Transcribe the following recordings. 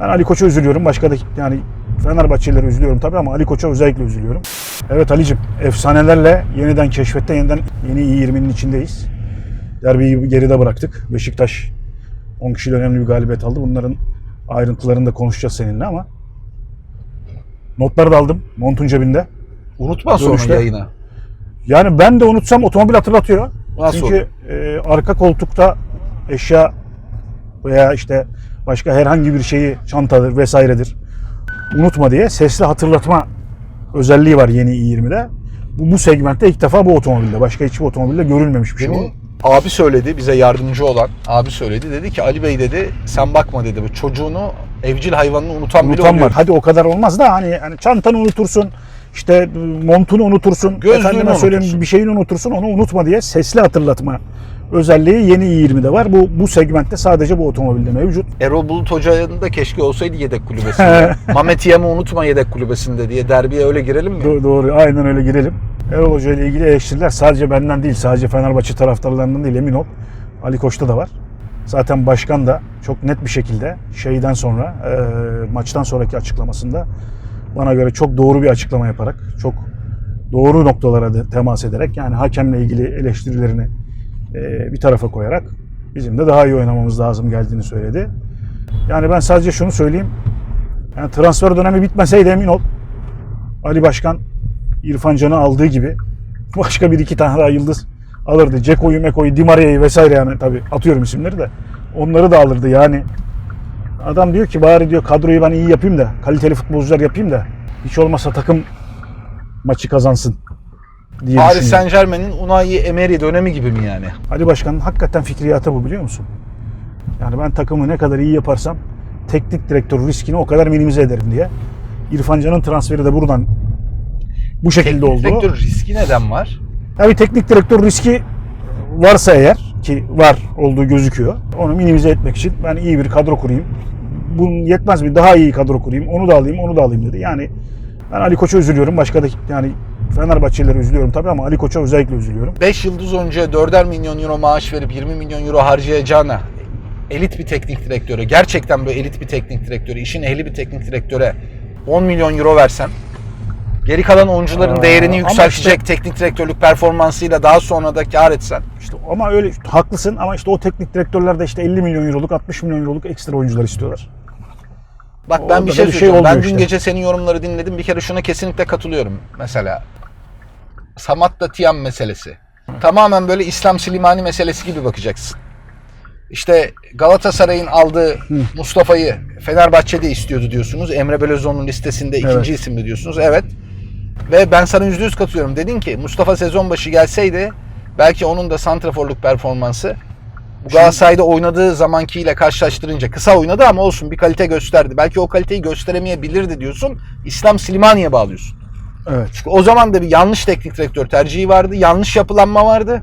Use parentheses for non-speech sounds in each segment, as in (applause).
Ben Ali Koç'a üzülüyorum. Başka da yani Fenerbahçelilere üzülüyorum tabii ama Ali Koç'a özellikle üzülüyorum. Evet Ali'cim efsanelerle yeniden keşfette yeniden yeni iyi-20'nin içindeyiz. Derbiyi geride bıraktık. Beşiktaş 10 kişiyle önemli bir galibiyet aldı. Bunların ayrıntılarını da konuşacağız seninle ama notları da aldım. Montun cebinde. Unutma sonra yayına. Yani ben de unutsam otomobil hatırlatıyor. Nasıl Çünkü e, arka koltukta eşya veya işte başka herhangi bir şeyi çantadır vesairedir. Unutma diye sesli hatırlatma özelliği var yeni i20'de. Bu, bu segmentte ilk defa bu otomobilde. Başka hiçbir otomobilde görülmemiş bir şey bu. Abi söyledi bize yardımcı olan abi söyledi dedi ki Ali Bey dedi sen bakma dedi bu çocuğunu evcil hayvanını unutan bile Unutan oluyor. var. Hadi o kadar olmaz da hani, hani çantanı unutursun. İşte montunu unutursun. Gözlüğünü efendime söyleyeyim unutursun. bir şeyini unutursun. Onu unutma diye sesli hatırlatma özelliği yeni i20'de var. Bu bu segmentte sadece bu otomobilde mevcut. Erol Bulut Hoca'nın da keşke olsaydı yedek kulübesinde. (laughs) Mehmet Yam'ı unutma yedek kulübesinde diye derbiye öyle girelim mi? Do- doğru aynen öyle girelim. Erol Hoca ile ilgili eleştiriler sadece benden değil, sadece Fenerbahçe taraftarlarından değil emin ol. Ali Koç'ta da var. Zaten başkan da çok net bir şekilde şeyden sonra, e, maçtan sonraki açıklamasında bana göre çok doğru bir açıklama yaparak, çok doğru noktalara da temas ederek yani hakemle ilgili eleştirilerini e, bir tarafa koyarak bizim de daha iyi oynamamız lazım geldiğini söyledi. Yani ben sadece şunu söyleyeyim. Yani transfer dönemi bitmeseydi emin ol Ali Başkan İrfan Can'ı aldığı gibi (laughs) başka bir iki tane daha yıldız alırdı. Ceko'yu, Meko'yu, Di Maria'yı vesaire yani tabii atıyorum isimleri de. Onları da alırdı yani. Adam diyor ki bari diyor kadroyu ben iyi yapayım da kaliteli futbolcular yapayım da hiç olmazsa takım maçı kazansın diye Paris. Saint Germain'in Unai Emery dönemi gibi mi yani? Ali Başkan'ın hakikaten fikriyatı bu biliyor musun? Yani ben takımı ne kadar iyi yaparsam teknik direktör riskini o kadar minimize ederim diye. İrfan Can'ın transferi de buradan bu şekilde Teknik oldu. direktör riski neden var? Tabii teknik direktör riski varsa eğer ki var olduğu gözüküyor. Onu minimize etmek için ben iyi bir kadro kurayım. Bunun yetmez mi? Daha iyi kadro kurayım. Onu da alayım, onu da alayım dedi. Yani ben Ali Koç'a üzülüyorum. Başka da yani Fenerbahçelilere üzülüyorum tabii ama Ali Koç'a özellikle üzülüyorum. 5 yıldız önce 4'er milyon euro maaş verip 20 milyon euro harcayacağına elit bir teknik direktöre, gerçekten böyle elit bir teknik direktöre, işin ehli bir teknik direktöre 10 milyon euro versen geri kalan oyuncuların Aa, değerini yükseltecek teknik direktörlük performansıyla daha sonra da kar etsen. İşte ama öyle haklısın ama işte o teknik direktörler de işte 50 milyon euroluk, 60 milyon euroluk ekstra oyuncular istiyorlar. Bak Orada ben bir şey bir şey ben dün işte. gece senin yorumları dinledim. Bir kere şuna kesinlikle katılıyorum. Mesela Samatta Tiam meselesi. Tamamen böyle İslam Silimani meselesi gibi bakacaksın. İşte Galatasaray'ın aldığı Mustafa'yı Fenerbahçe'de istiyordu diyorsunuz. Emre Belözoğlu'nun listesinde ikinci Evet. isimli diyorsunuz. Evet. Ve ben sana yüzde yüz katılıyorum. Dedin ki Mustafa sezon başı gelseydi belki onun da santraforluk performansı bu Galatasaray'da oynadığı zamankiyle karşılaştırınca kısa oynadı ama olsun bir kalite gösterdi. Belki o kaliteyi gösteremeyebilirdi diyorsun. İslam Silimani'ye bağlıyorsun. Evet. Çünkü o zaman da bir yanlış teknik direktör tercihi vardı. Yanlış yapılanma vardı.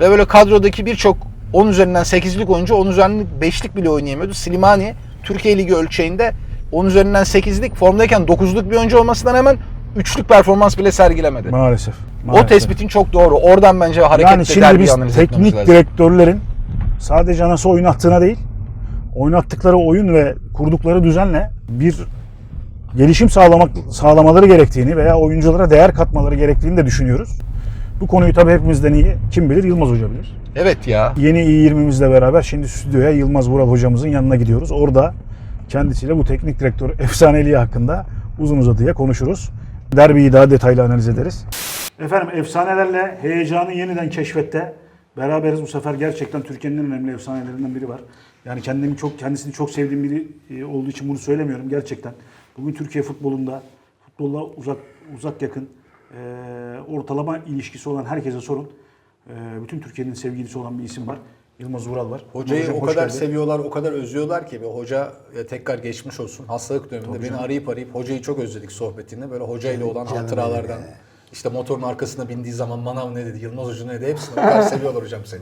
Ve böyle kadrodaki birçok 10 üzerinden 8'lik oyuncu 10 üzerinden 5'lik bile oynayamıyordu. Slimani Türkiye Ligi ölçeğinde 10 üzerinden 8'lik formdayken 9'luk bir oyuncu olmasından hemen 3'lük performans bile sergilemedi. Maalesef. O maalesef. tespitin çok doğru. Oradan bence hareketle Yani şimdi biz analiz teknik direktörlerin sadece nasıl oynattığına değil, oynattıkları oyun ve kurdukları düzenle bir gelişim sağlamak sağlamaları gerektiğini veya oyunculara değer katmaları gerektiğini de düşünüyoruz. Bu konuyu tabii hepimizden iyi kim bilir Yılmaz Hoca bilir. Evet ya. Yeni i20'mizle beraber şimdi stüdyoya Yılmaz Vural hocamızın yanına gidiyoruz. Orada kendisiyle bu teknik direktör efsaneliği hakkında uzun uzadıya konuşuruz. Derbiyi daha detaylı analiz ederiz. Efendim efsanelerle heyecanı yeniden keşfette beraberiz. Bu sefer gerçekten Türkiye'nin en önemli efsanelerinden biri var. Yani kendimi çok kendisini çok sevdiğim biri e, olduğu için bunu söylemiyorum gerçekten. Bugün Türkiye futbolunda futbolla uzak uzak yakın e, ortalama ilişkisi olan herkese sorun. E, bütün Türkiye'nin sevgilisi olan bir isim var. Yılmaz Ural var. Hocayı Hocam, o kadar geldin. seviyorlar, o kadar özlüyorlar ki ve hoca e, tekrar geçmiş olsun. Hastalık döneminde beni arayıp arayıp hocayı çok özledik sohbetini. Böyle hocayla olan hatıralardan. işte motorun arkasına bindiği zaman manav ne dedi, Yılmaz Hoca ne dedi hepsini o kadar (laughs) seviyorlar hocam seni.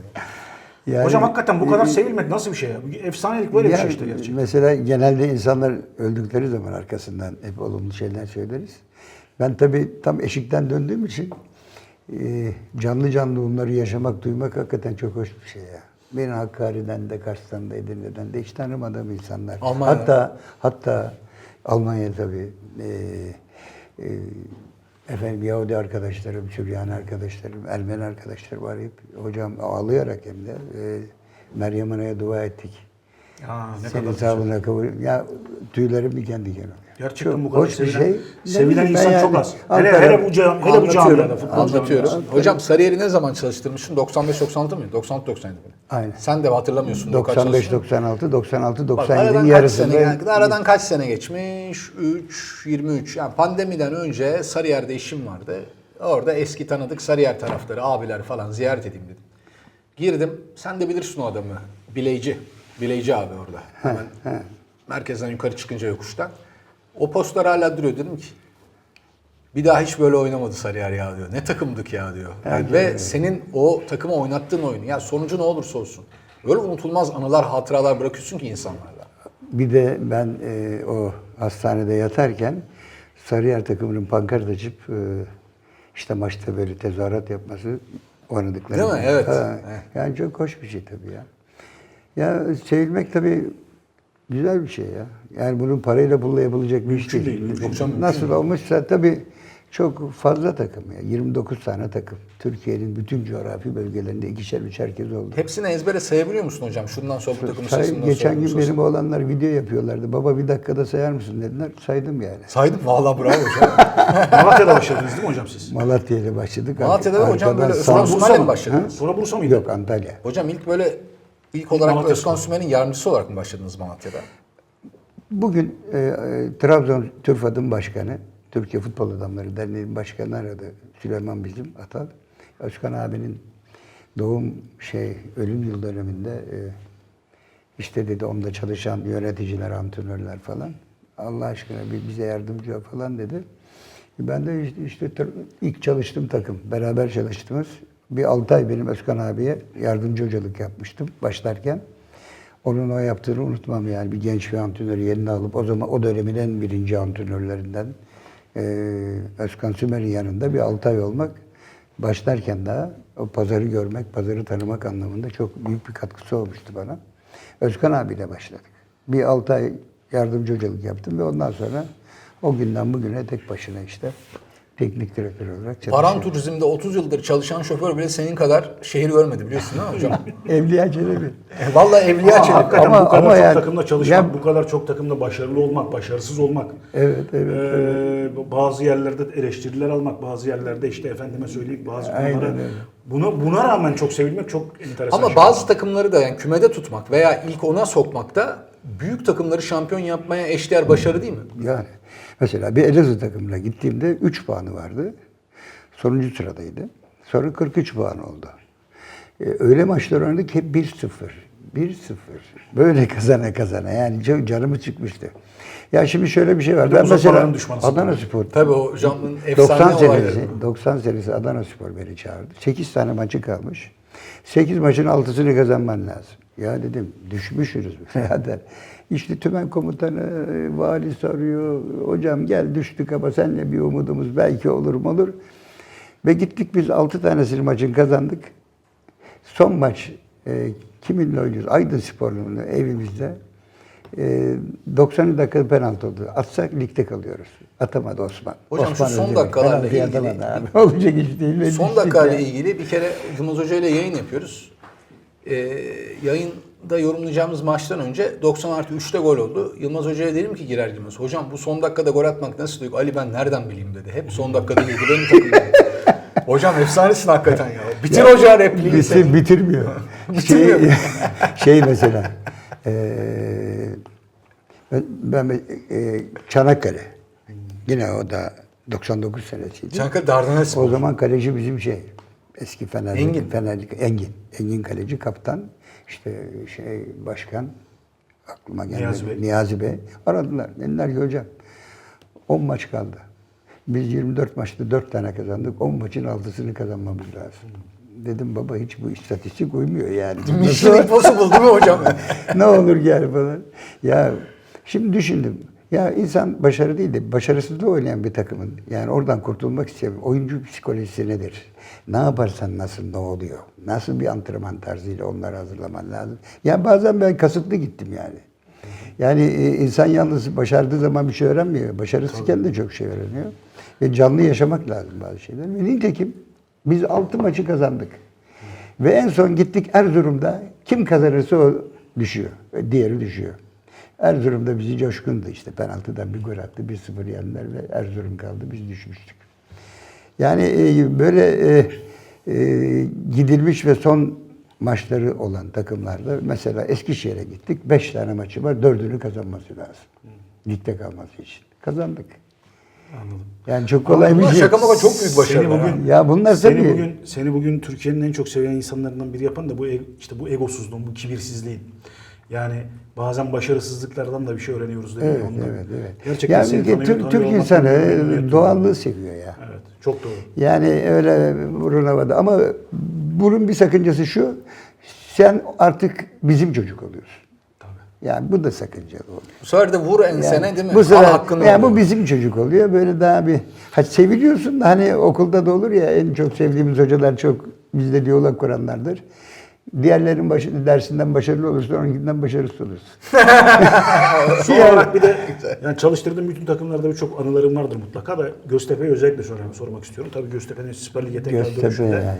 Yani- Hocam hakikaten bu kadar sevilmek nasıl bir şey ya? Efsanelik böyle bir Ya, şey işte gerçekten. Mesela genelde insanlar öldükleri zaman arkasından hep olumlu şeyler söyleriz. Ben tabii tam eşikten döndüğüm için e, canlı canlı onları yaşamak, duymak hakikaten çok hoş bir şey ya. Beni Hakkari'den de, Kars'tan da, Edirne'den de hiç tanımadığım insanlar. Almanya. Hatta hatta Almanya tabii. E, e, efendim Yahudi arkadaşlarım, Süryani arkadaşlarım, Ermeni arkadaşlarım arayıp hocam ağlayarak hem de e, Meryem Ana'ya dua ettik. Aa, ne Senin kadar hesabına kabul. Ya tüylerim diken diken oluyor. Gerçekten Çok bu kadar hoş bir sevilen, şey. Sevilen insan yani çok az. Hele, hele bu, cam, hele bu camiada, futbol Anlatıyorum. camiasında. Hocam Sarıyer'i ne zaman çalıştırmışsın? 95-96 mıydı? 96-97 mi? Aynen. Sen de hatırlamıyorsun. o kaç 95 çalıştın? 96 96 Bak, 97'nin aradan kaç yarısında sene yani aradan kaç sene geçmiş? 3 23. Yani pandemiden önce Sarıyer'de işim vardı. Orada eski tanıdık Sarıyer taraftarı, abiler falan ziyaret edeyim dedim. Girdim. Sen de bilirsin o adamı. Bileyci. Bileyci abi orada. Hemen merkezden yukarı çıkınca yokuştan. O postlar hala duruyor. Dedim ki bir daha hiç böyle oynamadı Sarıyer ya diyor. Ne takımdık ya diyor. Yani ve senin o takıma oynattığın oyunu ya sonucu ne olursa olsun. Böyle unutulmaz anılar, hatıralar bırakıyorsun ki insanlarla. Bir de ben e, o hastanede yatarken Sarıyer takımının pankart açıp e, işte maçta böyle tezahürat yapması oynadıkları. Değil mi? Evet. Ha, Evet. yani çok hoş bir şey tabii ya. Ya sevilmek tabii güzel bir şey ya. Yani bunun parayla pulla yapılacak bir iş değil. değil, mümkün değil. Nasıl olmuşsa tabii çok fazla takım ya. 29 tane takım. Türkiye'nin bütün coğrafi bölgelerinde ikişer üçer kez oldu. Hepsini ezbere sayabiliyor musun hocam? Şundan sonra bu takımın Say- sesinden geçen gün benim oğlanlar video yapıyorlardı. Baba bir dakikada sayar mısın dediler. Saydım yani. Saydım. Valla bravo hocam. (laughs) Malatya'da başladınız değil mi hocam siz? Malatya'ya ile başladık. Malatya'da da hocam böyle mi mı? başladınız? Sonra Bursa mıydı? Yok Antalya. Hocam ilk böyle ilk olarak Malatya Özkan yardımcısı olarak mı başladınız Malatya'da? Bugün e, e, Trabzon TÜRFAD'ın başkanı, Türkiye Futbol Adamları Derneği'nin başkanı aradı. Süleyman bizim Atal. Özkan abinin doğum şey ölüm yıl döneminde e, işte dedi onda çalışan yöneticiler, antrenörler falan. Allah aşkına bir bize yardımcı ol falan dedi. Ben de işte, işte ilk çalıştığım takım, beraber çalıştığımız bir 6 ay benim Özkan abiye yardımcı hocalık yapmıştım başlarken. Onun o yaptığını unutmam yani bir genç bir antrenörü yerine alıp o zaman o dönemin en birinci antrenörlerinden Özkan Sümer'in yanında bir 6 ay olmak başlarken daha o pazarı görmek, pazarı tanımak anlamında çok büyük bir katkısı olmuştu bana. Özkan abiyle başladık. Bir 6 ay yardımcı hocalık yaptım ve ondan sonra o günden bugüne tek başına işte teknik direktör olarak çalışıyorum. Paran Turizm'de 30 yıldır çalışan şoför bile senin kadar şehir görmedi biliyorsun değil mi hocam? (laughs) Evliya Çelebi. E, Vallahi Evliya Ama Çelebi. hakikaten Ama- bu kadar ama çok yani- takımda çalışmak, Ya- bu kadar çok takımda başarılı olmak, başarısız olmak. Evet, evet, Ee, Bazı yerlerde eleştiriler almak, bazı yerlerde işte efendime söyleyip bazı Aynen konulara. Buna, buna rağmen çok sevilmek çok enteresan. Ama şey. bazı takımları da yani kümede tutmak veya ilk ona sokmak da büyük takımları şampiyon yapmaya eşdeğer başarı değil mi? Yani mesela bir Elazığ takımına gittiğimde 3 puanı vardı. Sonuncu sıradaydı. Sonra 43 puan oldu. Ee, öyle maçlar oynadık hep 1-0. 1-0. Böyle (laughs) kazana kazana. Yani çok canımı çıkmıştı. Ya şimdi şöyle bir şey var. Ben mesela. Adana Spor. Tabii o 90 efsane olayları. senesi, 90 senesi Adana Spor beni çağırdı. 8 tane maçı kalmış. 8 maçın 6'sını kazanman lazım. Ya dedim düşmüşsünüz (laughs) birader. İşte tümen komutanı, e, vali soruyor. Hocam gel düştük ama seninle bir umudumuz belki olur mu olur. Ve gittik biz 6 tanesini maçın kazandık. Son maç e, kiminle oynuyoruz? Aydın Spor'un evimizde. E, 90 dakika penaltı oldu. Atsak ligde kalıyoruz. Atamadı Osman. Hocam şu Osman son Özdemir. dakikalarla Penaltıyı ilgili- abi. (laughs) Olacak iş değil. Son dakikayla ya. ilgili bir kere Yılmaz Hoca ile yayın yapıyoruz. Ee, yayında yorumlayacağımız maçtan önce 90 artı 3'te gol oldu. Yılmaz Hoca'ya dedim ki girer girmez. Hocam bu son dakikada gol atmak nasıl duygu? Ali ben nereden bileyim dedi. Hep son dakikada yedi benim takımım. Hocam efsanesin hakikaten ya. Bitir hoca repliği Bitir, bitirmiyor. (laughs) Bitirmiyor. Şey, (laughs) şey mesela eee ben, ben e, Çanakkale yine o da 99 senesiydi. Çankırı Dardanel O zaman kaleci bizim şey eski Fenerli Engin. Fenerli Engin. Engin kaleci kaptan işte şey başkan aklıma gelmedi. Niyazi Bey. Niyazi Bey. Aradılar. Dediler ki hocam 10 maç kaldı. Biz 24 maçta 4 tane kazandık. 10 maçın 6'sını kazanmamız lazım. Dedim baba hiç bu istatistik uymuyor yani. (laughs) Mission Impossible değil mi hocam? (laughs) ne olur gel falan. Ya şimdi düşündüm. Ya insan başarı değil de başarısızlığı oynayan bir takımın yani oradan kurtulmak isteyen oyuncu psikolojisi nedir? Ne yaparsan nasıl ne oluyor? Nasıl bir antrenman tarzıyla onları hazırlaman lazım? Ya bazen ben kasıtlı gittim yani. Yani e, insan yalnız başardığı zaman bir şey öğrenmiyor. Başarısızken de çok şey öğreniyor. Ve canlı yaşamak lazım bazı şeyler. Ve nitekim biz 6 maçı kazandık. Ve en son gittik Erzurum'da kim kazanırsa o düşüyor. Diğeri düşüyor. Erzurum'da bizi coşkundu işte. Penaltıdan bir gol attı. 1-0 yendiler ve Erzurum kaldı. Biz düşmüştük. Yani e, böyle e, e, gidilmiş ve son maçları olan takımlarda mesela Eskişehir'e gittik. 5 tane maçı var. Dördünü kazanması lazım. Ligde kalması için. Kazandık. Anladım. Yani çok kolay bir şey. şaka maka çok büyük Seni ha. bugün, Ya bunlar seni tabii- bugün seni bugün Türkiye'nin en çok seven insanlarından biri yapan da bu e- işte bu egosuzluğun, bu kibirsizliğin. Yani bazen başarısızlıklardan da bir şey öğreniyoruz değil mi? Evet, Ondan. evet, evet. Gerçekten yani seni Türk, tanıyor- Türk, tanıyor olmak insanı memnuniyet duyuyorum. doğallığı seviyor ya. Evet, çok doğru. Yani öyle burun havada. Ama bunun bir sakıncası şu. Sen artık bizim çocuk oluyorsun. Tabii. Yani bu da sakıncalı oluyor. Bu sefer de vur Yani ensene değil mi? Bu Al sefer, hakkını yani bu bizim çocuk oluyor. Böyle daha bir ha, seviliyorsun da hani okulda da olur ya en çok sevdiğimiz hocalar çok bizde diyalog kuranlardır. Diğerlerin başı, dersinden başarılı olursa onunkinden başarısız olursun. (laughs) Son olarak bir de yani çalıştırdığım bütün takımlarda birçok anılarım vardır mutlaka da Göztepe'yi özellikle sormak, sormak istiyorum. Tabii Göztepe'nin Süper Lig'e tekrar Göztepe dönüşünde. yani.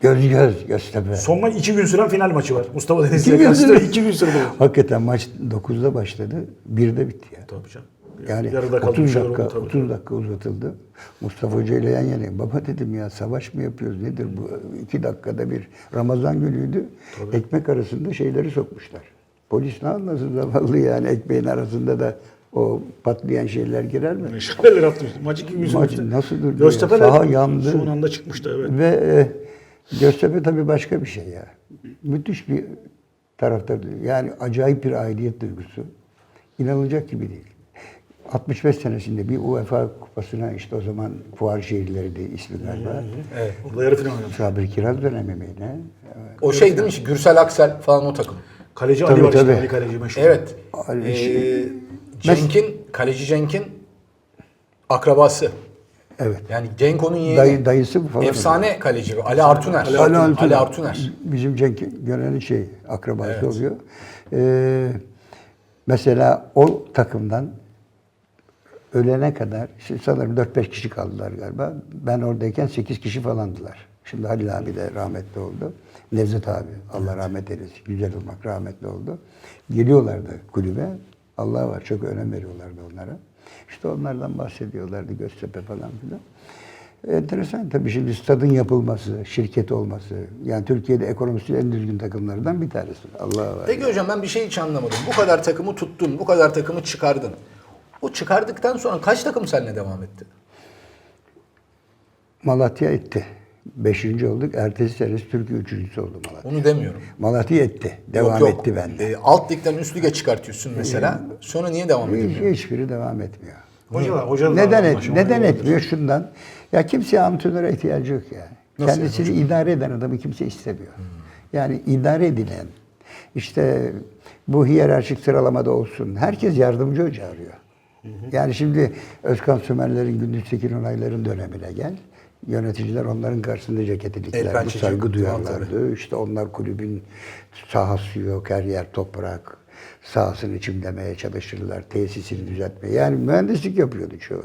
Göz göz Göztepe. Son maç iki gün süren final maçı var. Mustafa Denizli'ye karşı iki gün sürdü. Hakikaten maç 9'da başladı. 1'de bitti ya. Tabii canım. Yani Yarıda kaldı, bir 30 şeyler dakika, oldu tabii. 30 dakika uzatıldı. Mustafa Hoca ile yan yana. Baba dedim ya savaş mı yapıyoruz nedir bu? iki dakikada bir Ramazan günüydü. Ekmek arasında şeyleri sokmuşlar. Polis ne anlasın zavallı yani ekmeğin arasında da o patlayan şeyler girer mi? Meşaleler atmış. Maç iki sürdü. Maç nasıl durdu ya? Göztepe de Saha yandı. son anda çıkmıştı evet. Ve e, Göztepe tabii başka bir şey ya. Müthiş bir taraftar. Yani acayip bir aidiyet duygusu. İnanılacak gibi değil. 65 senesinde bir UEFA kupasına işte o zaman Fuar Şehirleri de ismi galiba. Evet. Orada yarı final oynamış. Sabri Kiraz dönemi mi ne? O şey değil mi? işte, Gürsel Aksel falan o takım. Kaleci Tabii, Ali var tabii. işte. Ali Kaleci meşhur. Evet. Ali Ee, Cenk'in, kaleci Cenk'in akrabası. Evet. Yani Cenk onun yeğeni. Dayı, dayısı falan. Efsane kaleci. Ali Artuner. Ali Artuner. Ali Artuner. Bizim Cenk Gönen'in şey akrabası Evet. oluyor. Ee, mesela o takımdan ölene kadar işte sanırım 4-5 kişi kaldılar galiba. Ben oradayken 8 kişi falandılar. Şimdi Halil abi de rahmetli oldu. Nevzat abi Allah rahmet eylesin. Güzel olmak rahmetli oldu. Geliyorlardı kulübe. Allah var çok önem veriyorlardı onlara. İşte onlardan bahsediyorlardı Göztepe falan filan. Enteresan tabii şimdi stadın yapılması, şirket olması. Yani Türkiye'de ekonomisi en düzgün takımlardan bir tanesi. Allah var. Peki hocam ben bir şey hiç anlamadım. Bu kadar takımı tuttun, bu kadar takımı çıkardın. O çıkardıktan sonra kaç takım seninle devam etti? Malatya etti. Beşinci olduk. Ertesi sene Türkiye üçüncüsü oldu Malatya. Onu demiyorum. Malatya etti. Devam Yok, yok. etti bende. Ee, alt ligden üst lige çıkartıyorsun mesela. Sonra niye devam Hiç, edemiyor? hiçbiri devam etmiyor. Hocalar, hocalar Neden et, neden etmiyor şundan? Ya kimseye antrenöre ihtiyacı yok yani. Nasıl Kendisini yani idare eden adamı kimse istemiyor. Yani idare edilen, işte bu hiyerarşik sıralamada olsun. Herkes yardımcı hoca arıyor. Yani şimdi Özkan Sümerler'in Gündüz Tekin Onaylar'ın dönemine gel. Yöneticiler onların karşısında ceket El ilikler, bu pençe saygı duyarlardı. İşte onlar kulübün sahası yok, her yer toprak. Sahasını çimlemeye çalışırlar, tesisini düzeltmeye. Yani mühendislik yapıyordu çoğu.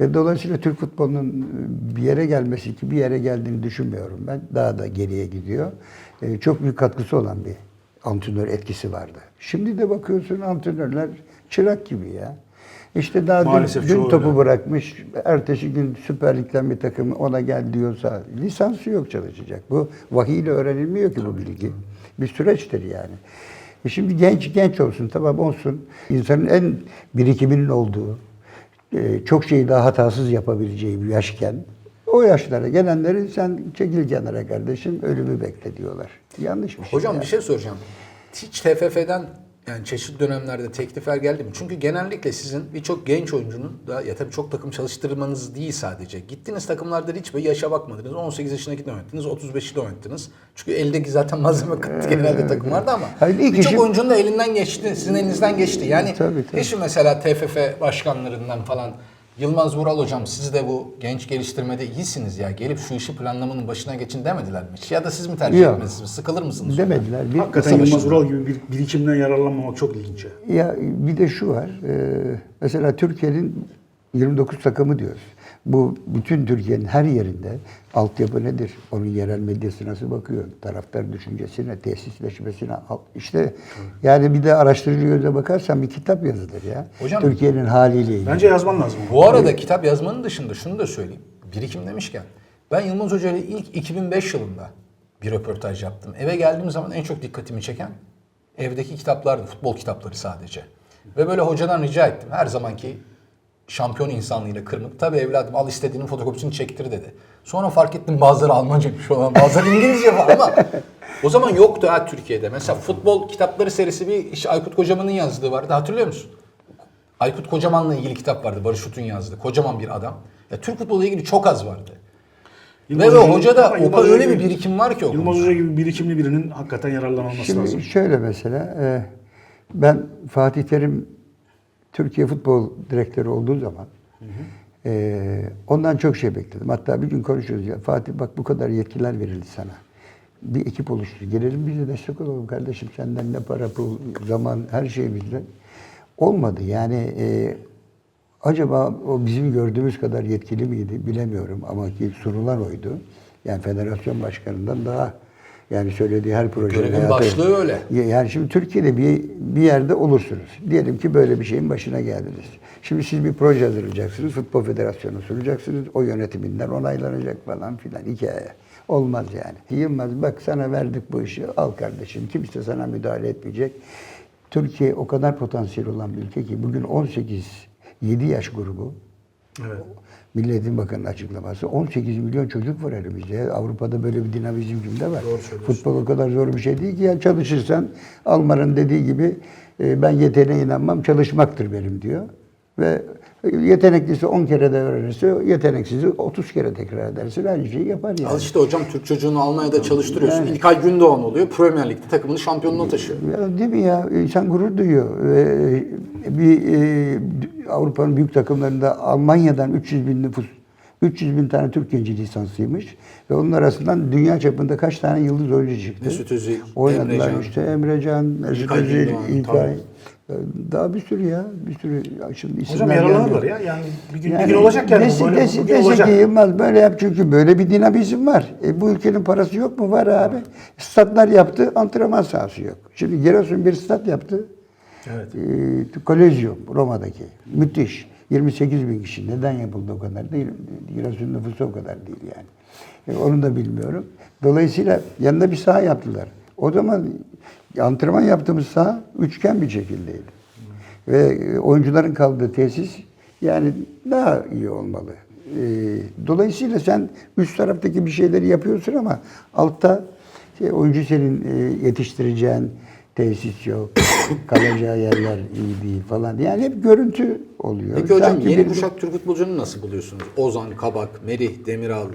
Ve dolayısıyla Türk futbolunun bir yere gelmesi ki bir yere geldiğini düşünmüyorum ben. Daha da geriye gidiyor. Ee, çok büyük katkısı olan bir antrenör etkisi vardı. Şimdi de bakıyorsun antrenörler çırak gibi ya. İşte daha dün- Maalesef dün, çoğu topu öyle. bırakmış, ertesi gün Süper Lig'den bir takım ona gel diyorsa lisansı yok çalışacak. Bu vahiyle öğrenilmiyor ki bu bilgi. Bir süreçtir yani. E şimdi genç genç olsun tamam olsun. İnsanın en birikiminin olduğu, e, çok şeyi daha hatasız yapabileceği bir yaşken o yaşlara gelenleri sen çekil kenara kardeşim ölümü bekle diyorlar. Yanlış bir şey. Hocam ya. bir şey soracağım. Hiç TFF'den Yani çeşitli dönemlerde teklifler geldi mi? Çünkü genellikle sizin birçok genç oyuncunun da ya tabii çok takım çalıştırmanız değil sadece. Gittiğiniz takımlarda hiç böyle yaşa bakmadınız. 18 yaşındaki de oynattınız, 35'i de oynattınız. Çünkü eldeki zaten malzeme kıttı genelde takımlarda ama birçok oyuncunun da elinden geçti, sizin elinizden geçti. Yani Tabii, tabii. eşi mesela TFF başkanlarından falan Yılmaz Vural hocam siz de bu genç geliştirmede iyisiniz ya. Gelip şu işi planlamanın başına geçin demediler mi? Ya da siz mi tercih Yok. etmezsiniz? Sıkılır mısınız? Demediler. Bir, Hakikaten Yılmaz başında. Vural gibi bir birikimden yararlanmamak çok ilginç. ya. Ya bir de şu var. e, mesela Türkiye'nin 29 takımı diyoruz. Bu bütün Türkiye'nin her yerinde altyapı nedir? Onun yerel medyası nasıl bakıyor? Taraftar düşüncesine, tesisleşmesine. işte yani bir de araştırıcı göze bakarsan bir kitap yazılır ya. Hocam- Türkiye'nin haliyle ilgili. Bence yazman lazım. Bu arada kitap yazmanın dışında şunu da söyleyeyim. Birikim demişken ben Yılmaz Hoca ile ilk 2005 yılında bir röportaj yaptım. Eve geldiğim zaman en çok dikkatimi çeken evdeki kitaplardı. Futbol kitapları sadece. Ve böyle hocadan rica ettim. Her zamanki şampiyon insanlığıyla kırmızı. Tabii evladım al istediğinin fotokopisini çektir dedi. Sonra fark ettim bazıları Almancaymış olan, bazıları İngilizce falan ama o zaman yoktu ha Türkiye'de. Mesela futbol kitapları serisi bir işte Aykut Kocaman'ın yazdığı vardı. Hatırlıyor musun? Aykut Kocaman'la ilgili kitap vardı. Barış Utun yazdı. Kocaman bir adam. Ya Türk futbolu ilgili çok az vardı. Yılmaz Ve Hoca- hoca da o kadar öyle bir birikim var ki o Yılmaz. Hoca gibi birikimli birinin hakikaten yararlanılması Şimdi lazım. şöyle mesela e, ben Fatih Terim Türkiye Futbol Direktörü olduğu zaman e, ondan çok şey bekledim. Hatta bir gün konuşuyoruz ya Fatih bak bu kadar yetkiler verildi sana. Bir ekip oluştur. Gelelim biz de destek olalım kardeşim. Senden ne para, pul, zaman her şey bizde. Olmadı. Yani e, acaba o bizim gördüğümüz kadar yetkili miydi bilemiyorum ama ki sunulan oydu. Yani federasyon başkanından daha yani söylediği her proje Görevin hayata- başlığı öyle. ya- Yani şimdi Türkiye'de bir bir yerde olursunuz. Diyelim ki böyle bir şeyin başına geldiniz. Şimdi siz bir proje hazırlayacaksınız. Futbol Federasyonu sunacaksınız. O yönetiminden onaylanacak falan filan hikaye. Olmaz yani. Yılmaz bak sana verdik bu işi. Al kardeşim. Kimse sana müdahale etmeyecek. Türkiye o kadar potansiyel olan bir ülke ki bugün 18 7 yaş grubu Evet. Milletin Bakanı'nın açıklaması. 18 milyon çocuk var elimizde. Avrupa'da böyle bir dinamizm kimde var? Futbol o kadar zor bir şey değil ki. Yani çalışırsan Alman'ın dediği gibi e, ben yeteneğe inanmam çalışmaktır benim diyor. Ve yeteneklisi 10 kere de öğrenirse yeteneksizi 30 kere tekrar ederse aynı şeyi yapar yani. Al işte hocam Türk çocuğunu Almanya'da çalıştırıyorsun. İlkay Gündoğan oluyor. Premier Lig'de takımını şampiyonluğa taşıyor. Ya değil mi ya? İnsan gurur duyuyor. Ee, bir e, Avrupa'nın büyük takımlarında Almanya'dan 300 bin nüfus 300 bin tane Türk genci lisansıymış. Ve onun arasından dünya çapında kaç tane yıldız oyuncu çıktı? Mesut Özil, Oynadılar Emrecan. işte Emrecan, Mesut İlkay Özil, İlkay. Daha bir sürü ya. Bir sürü. Ya Şimdi Hocam isimler yararlanırlar gelmiyor. ya. Yani bir gün, bir gün olacak yani. Dese, Böyle, bugün dese olacak. ki Yılmaz böyle yap çünkü böyle bir dinamizm var. E, bu ülkenin parası yok mu? Var abi. Statlar yaptı, antrenman sahası yok. Şimdi Giresun bir stat yaptı. Evet. E, Kolezyum Roma'daki. Müthiş. 28 bin kişi. Neden yapıldı o kadar değil? Giresun nüfusu o kadar değil yani. E, onu da bilmiyorum. Dolayısıyla yanında bir saha yaptılar. O zaman antrenman yaptığımız saha üçgen bir şekildeydi. Ve e, oyuncuların kaldığı tesis yani daha iyi olmalı. E, Dolayısıyla sen üst taraftaki bir şeyleri yapıyorsun ama altta şey, oyuncu senin e, yetiştireceğin tesis yok, (coughs) kalacağı yerler iyi değil falan. Yani hep görüntü oluyor. Peki hocam Sanki yeni bir- kuşak Türk futbolcunu nasıl buluyorsunuz? Ozan, Kabak, Merih, Demiral,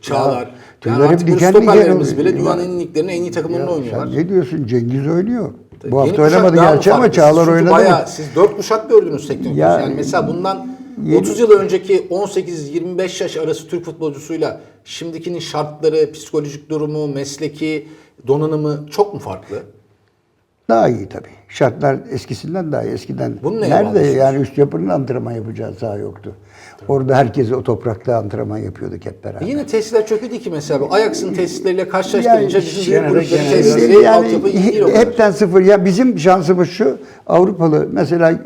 Çağlar. Yani tüylerim artık bu stoperlerimiz bile dünyanın Ya- en iyi liglerinin en iyi takımlarında Ya oynuyorlar. Sen ne diyorsun? Cengiz oynuyor. Yeni Bu hafta oynamadı gerçi ama? Çağlar Siz oynadı. Bayağı, siz dört kuşak gördünüz teknik Ya-. Yani mesela bundan Yeni- 30 yıl önceki 18-25 yaş arası Türk futbolcusuyla şimdikinin şartları, psikolojik durumu, mesleki donanımı çok mu farklı? Daha iyi tabii. Şartlar eskisinden daha iyi. Eskiden Bunu neye nerede yani üst yapının antrenman yapacağı saha yoktu. Orada herkes o toprakta antrenman yapıyorduk hep beraber. Yine tesisler değil ki mesela. Ajax'ın tesisleriyle karşılaştırınca Yani bizim gene de- büyük kulüplerin gene de- tesisleri altyapı iyi değil hepten sıfır. Ya bizim şansımız şu. Avrupalı mesela e,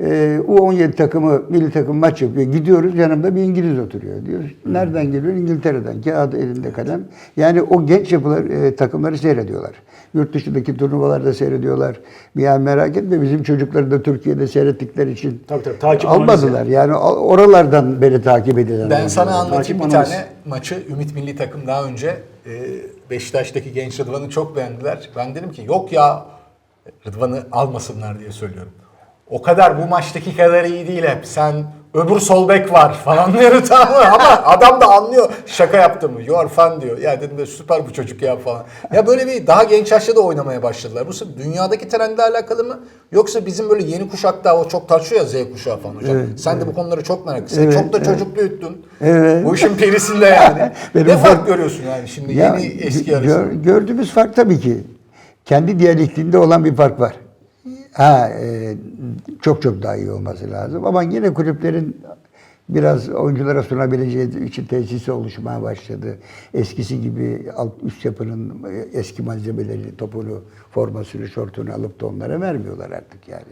U17 takımı, milli takım maç yapıyor. Gidiyoruz yanımda bir İngiliz oturuyor diyor. Nereden geliyor? İngiltere'den. Kağıt elinde kalem. Yani o genç yapılar e, takımları seyrediyorlar. Yurt dışındaki turnuvalarda seyrediyorlar. Yani merak etme bizim çocukları da Türkiye'de seyrettikleri için Tabii tabii, takip almadılar. Yani oralardan beni takip edilen. Ben sana anlatayım bir Takip analiz. tane maçı Ümit Milli Takım daha önce e, Beşiktaş'taki genç Rıdvan'ı çok beğendiler. Ben dedim ki yok ya Rıdvan'ı almasınlar diye söylüyorum. O kadar bu maçtaki kadar iyi değil hep. Sen öbür sol bek var falan (laughs) diyor tamam mı? Ama adam da anlıyor. Şaka yaptım mı? You fun diyor. Ya dedim de süper bu çocuk ya falan. Ya böyle bir daha genç yaşta da oynamaya başladılar. Bu sırf dünyadaki trendle alakalı mı? Yoksa bizim böyle yeni kuşak daha o çok tartışıyor ya Z kuşağı falan hocam. Sen de bu konuları çok meraklısın. Evet, çok da evet. çocuk büyüttün. Evet. Bu işin perisinde yani. (laughs) Benim ne fark ufak- görüyorsun yani şimdi Ya, yeni eski arasında? gördüğümüz fark tabii ki kendi diyalektinde olan bir fark var. Ha, e, çok çok daha iyi olması lazım. Ama yine kulüplerin biraz oyunculara sunabileceği için tesisi oluşmaya başladı. Eskisi gibi alt üst yapının e, eski malzemeleri, topunu, formasını, şortunu alıp da onlara vermiyorlar artık yani.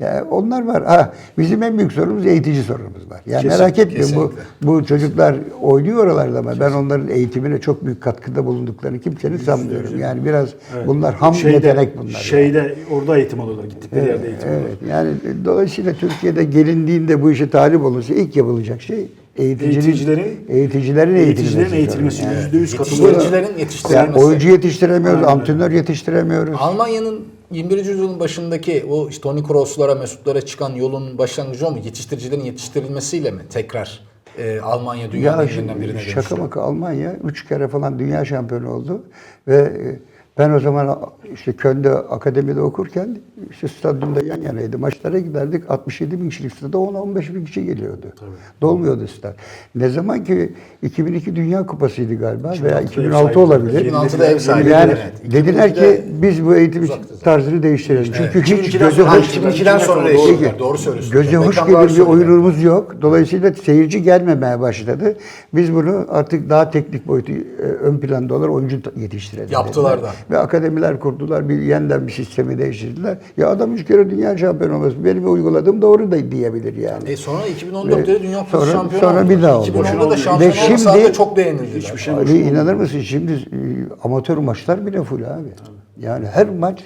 Ya onlar var. Ha, bizim en büyük sorunumuz eğitici sorunumuz var. Yani Kesin- merak etmeyin bu, kesinlikle. bu çocuklar oynuyor oralarda ama ben onların eğitimine çok büyük katkıda bulunduklarını kimsenin sanmıyorum. Yani biraz bunlar ham yetenek bunlar. yani. Şeyde orada eğitim alıyorlar. Gittikleri yerde eğitim alıyorlar. Evet, yani dolayısıyla Türkiye'de gelindiğinde bu işe talip olursa ilk yapılacak şey eğiticinin, Eğiticilerin- eğiticilerin Eğiticilerin eğitilmesi. eğitilmesi Yani. yüzde yüz katılıyorum. Yetiştiricilerin Yani yetiştirilmesi. oyuncu yetiştiremiyoruz, antrenör yetiştiremiyoruz. Almanya'nın 21. yüzyılın başındaki o işte Toni Kroos'lara, Mesut'lara çıkan yolun başlangıcı o mu? Yetiştiricilerin yetiştirilmesiyle mi tekrar e, Almanya dünya Ya birine şaka dönüştü? maka Almanya üç kere falan dünya şampiyonu oldu ve e, ben o zaman işte Köln'de akademide okurken işte stadyumda yan yanaydı. Maçlara giderdik 67 bin kişilik stada 10-15 bin kişi geliyordu. Dolmuyordu stad. Ne zaman ki 2002 Dünya Kupası'ydı galiba veya 2006'da 2006 ev olabilir. 2006'da ev sahibi. Yani Evet. dediler 2002'de ki biz bu eğitim tarzını değiştirelim. Çünkü hiç 2002'den göze sonra hoş, değiştirdiler. 2002'den sonra Doğru, değiştirdiler. doğru. Doğru söylüyorsun. göze hoş gelir bir oyunumuz yok. Dolayısıyla seyirci gelmemeye başladı. Biz bunu artık daha teknik boyutu e, ön planda olarak oyuncu yetiştirelim. Yaptılar dediler. da. Ve akademiler kurdular. Bir yeniden bir sistemi değiştirdiler. Ya adam üç kere dünya şampiyonu olması benim uyguladığım doğru da diyebilir yani. E sonra 2014'te de Dünya Kupası Sonra- şampiyonu sonra oldu. bir daha oldu. 2010'da da Ve şampiyon şimdi- olmasa da çok beğenildi. Hiçbir şey boşuna inanır mısın şimdi e, amatör maçlar bile full abi. Yani her maç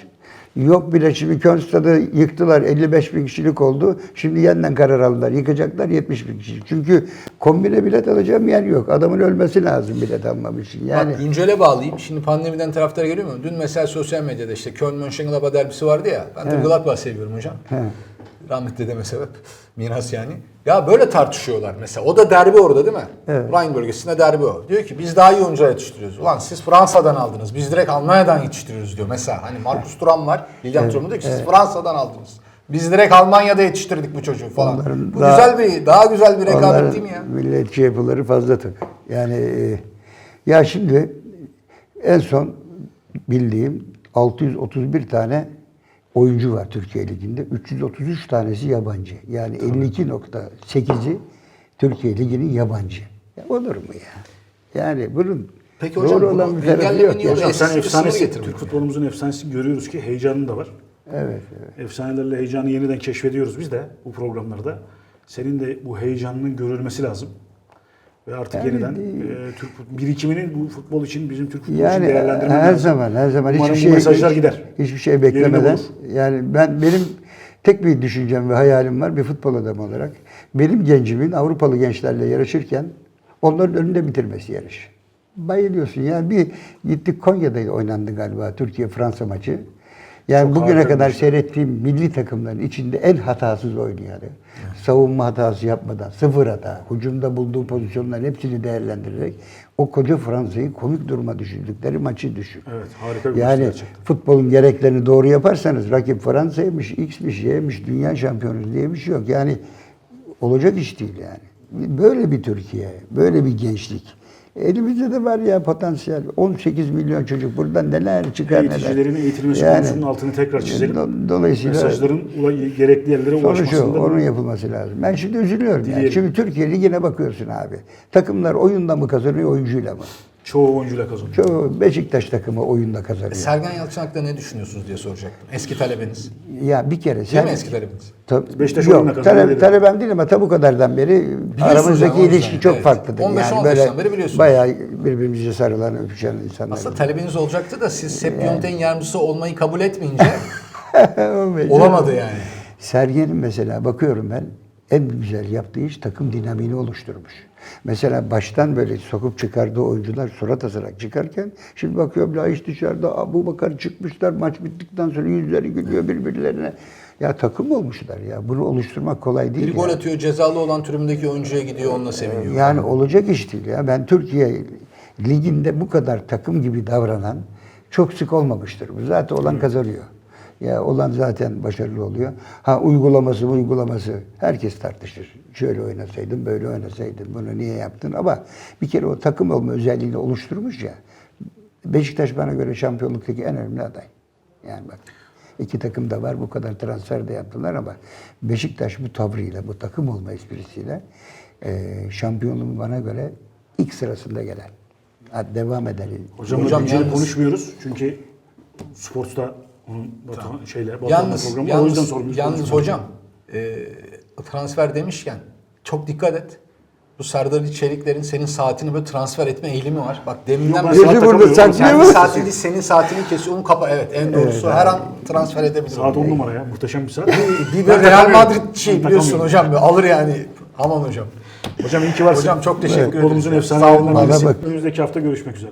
yok bile şimdi Köln stadı yıktılar 55 bin kişilik oldu. Şimdi yeniden karar aldılar. Yıkacaklar 70 bin kişilik. Çünkü kombine bilet alacağım yer yok. Adamın ölmesi lazım bilet almam için. Yani Bak güncele bağlayayım. Şimdi pandemiden taraftara geliyor mu? Dün mesela sosyal medyada işte Köln Mönchengladbach derbisi vardı ya. Ben de Gladbach seviyorum hocam. Rahmetli dedeme sebep. Miras yani. Ya böyle tartışıyorlar mesela. O da derbi orada değil mi? Evet. Rhein bölgesinde derbi o. Diyor ki biz daha iyi oyuncu yetiştiriyoruz. Ulan siz Fransa'dan aldınız. Biz direkt Almanya'dan yetiştiriyoruz diyor. Mesela hani Markus Thuram var. Lilian Thuram'ı diyor ki siz Fransa'dan aldınız. Biz direkt Almanya'da yetiştirdik bu çocuğu falan. Onların bu daha- güzel bir, daha güzel bir rekabet değil mi ya? milliyetçi yapıları fazla tabii. Yani e, ya şimdi en son bildiğim 631 tane oyuncu var Türkiye Ligi'nde. 333 tanesi yabancı. Yani 52.8'i Türkiye Ligi'nin yabancı. Ya olur mu ya? Yani bunun Peki doğru hocam, olan bir tarafı yok. ya. Hocam sen efsanesi, Türk futbolumuzun efsanesi görüyoruz ki heyecanın da var. Evet, evet. Efsanelerle heyecanı yeniden keşfediyoruz biz de bu programlarda. Senin de bu heyecanının görülmesi lazım. Ve artık Yani yeniden e, Türk birikimini bu futbol için, bizim Türk futbolu için Yani değerlendirmen her lazım. zaman her zaman Umarım hiçbir şey mesajlar gider. Hiçbir şey beklemeden. Yani ben benim tek bir düşüncem ve hayalim var bir futbol adamı olarak. Benim gencimin Avrupalı gençlerle yarışırken onların önünde bitirmesi yarış. Bayılıyorsun ya. Bir gittik Konya'da oynandı galiba Türkiye Fransa maçı. Yani Çok bugüne kadar maçtı. seyrettiğim milli takımların içinde en hatasız oynayanı. Savunma hatası yapmadan, sıfır hata, hücumda bulduğu pozisyonların hepsini değerlendirerek o koca Fransa'yı komik duruma düşürdükleri maçı düşün. Evet, harika bir Yani gerçekten. futbolun gereklerini doğru yaparsanız rakip Fransa'ymış, X'miş, Y'miş, dünya şampiyonuz diye bir şey yok. Yani olacak iş değil yani. Böyle bir Türkiye, böyle bir gençlik. Elimizde de var ya potansiyel. 18 milyon çocuk buradan neler çıkar neler. Eğiticilerin eğitilmesi konusunun altını tekrar çizelim. Do- Dolayısıyla Mesajların gerekli yerlere sonuç ulaşmasında onun yapılması lazım. Ben şimdi üzülüyorum. Yani. Dileyelim. Şimdi Türkiye Ligi'ne bakıyorsun abi. Takımlar oyunda mı kazanıyor, oyuncuyla mı? Çoğu oyuncuyla kazanıyor. Çoğu Beşiktaş takımı oyunda kazanıyor. Sergen Yalçın hakkında ne düşünüyorsunuz diye soracaktım. Eski talebeniz. Ya bir kere Değil sen... mi eski talebiniz? Tabii, Beşiktaş oyunla yok, kazanıyor tale, dedi. talebem değil ama tabu kadardan beri aramızdaki yani, o yüzden. ilişki çok Evet. farklıdır. 15-16 yani böyle beri biliyorsunuz. bayağı birbirimize sarılan, öpüşen insanlar. Aslında talebiniz olacaktı da siz Sepp Piontek'in yardımcısı olmayı kabul etmeyince (laughs) olamadı yani. Sergen'in mesela bakıyorum ben en güzel yaptığı iş takım dinamiğini oluşturmuş. Mesela baştan böyle sokup çıkardığı oyuncular surat asarak çıkarken şimdi bakıyorum la iş dışarıda Abu Bakar çıkmışlar maç bittikten sonra yüzleri gülüyor birbirlerine. Ya takım olmuşlar ya. Bunu oluşturmak kolay değil. Bir gol atıyor cezalı olan tribündeki oyuncuya gidiyor onunla seviniyor. Yani olacak iş değil ya. Ben Türkiye liginde bu kadar takım gibi davranan çok sık olmamıştır. Bu zaten olan kazanıyor. Ya olan zaten başarılı oluyor. Ha uygulaması uygulaması herkes tartışır. Şöyle oynasaydın, böyle oynasaydın, bunu niye yaptın? Ama bir kere o takım olma özelliğini oluşturmuş ya. Beşiktaş bana göre şampiyonluktaki en önemli aday. Yani bak iki takım da var bu kadar transfer de yaptılar ama Beşiktaş bu tavrıyla, bu takım olma esprisiyle e, şampiyonluğun bana göre ilk sırasında gelen. Hadi devam edelim. Hocam yalnız- konuşmuyoruz. Çünkü Sports'ta onun Batuhan, şeyle, Batuhan'la Yalnız, programı o yüzden yalnız, sormuyoruz. yalnız hocam e, transfer demişken çok dikkat et. Bu Serdar İçerikler'in senin saatini böyle transfer etme eğilimi var. Bak deminden Yok, saat burada saklıyor kendi mu? saatini değil, senin saatini kesiyor. Onu kapa. Evet en doğrusu. Her an transfer edebilir. Saat onu. 10 numara ya. Muhteşem bir saat. Bir böyle Real. Madrid şey biliyorsun hocam. böyle Alır yani. Aman hocam. Hocam iyi ki varsın. Hocam çok teşekkür ederim. Futbolumuzun Sağ olun, efsanelerinden birisi. bak. Önümüzdeki hafta görüşmek üzere.